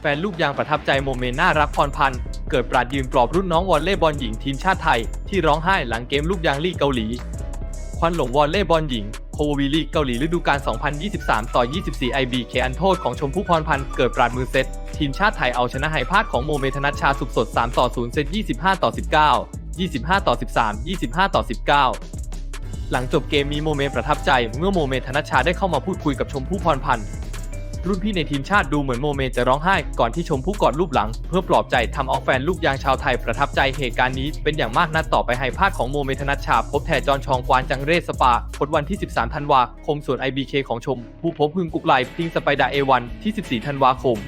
แฟนลูกยางประทับใจโมเมนต์น่ารักพรพันธ์เกิดปราดยืนปลอบรุ่นน้องวอลเลย์บอลหญิงทีมชาติไทย ที่ร้องไห้หลังเกมลูกยางลีกเกาหลี ควันหลงวอลเลย์บอลหญิงโคววีลีกเกาหลีฤดูกาล 2023 ต่อ 24 IBK อันโทษของชมพู่พรพันธ์เกิดปราดมือเซตทีมชาติไทยเอาชนะไหพาดของโมเมธนัชชาสุขสด 3 ต่อ 0 เซต 25 ต่อ 19 25 ต่อ 13 25 ต่อ 19 หลังจบเกมมีโมเมนต์ประทับใจ เมื่อโมเมธนัชชาได้เข้ามาพูดคุยกับชมพู่พรพันธ์ รุ่นพี่ในทีมชาติดูเหมือนโมเมจะร้องไห้ก่อนที่ชมพู่กอดรูปหลัง เพื่อปลอบใจทำเอาแฟนลูกยางชาวไทยประทับใจเหตุการณ์นี้เป็นอย่างมากนัดต่อไปให้พาดของโมเมธนัชชา พบแทจอนชองควานจังเรศสปาพดวันที่ 13 ธันวาคมส่วน IBK ของชม ผู้พบพึงกุกไลพิงสไปดาเอวันที่ 14 ธันวาคม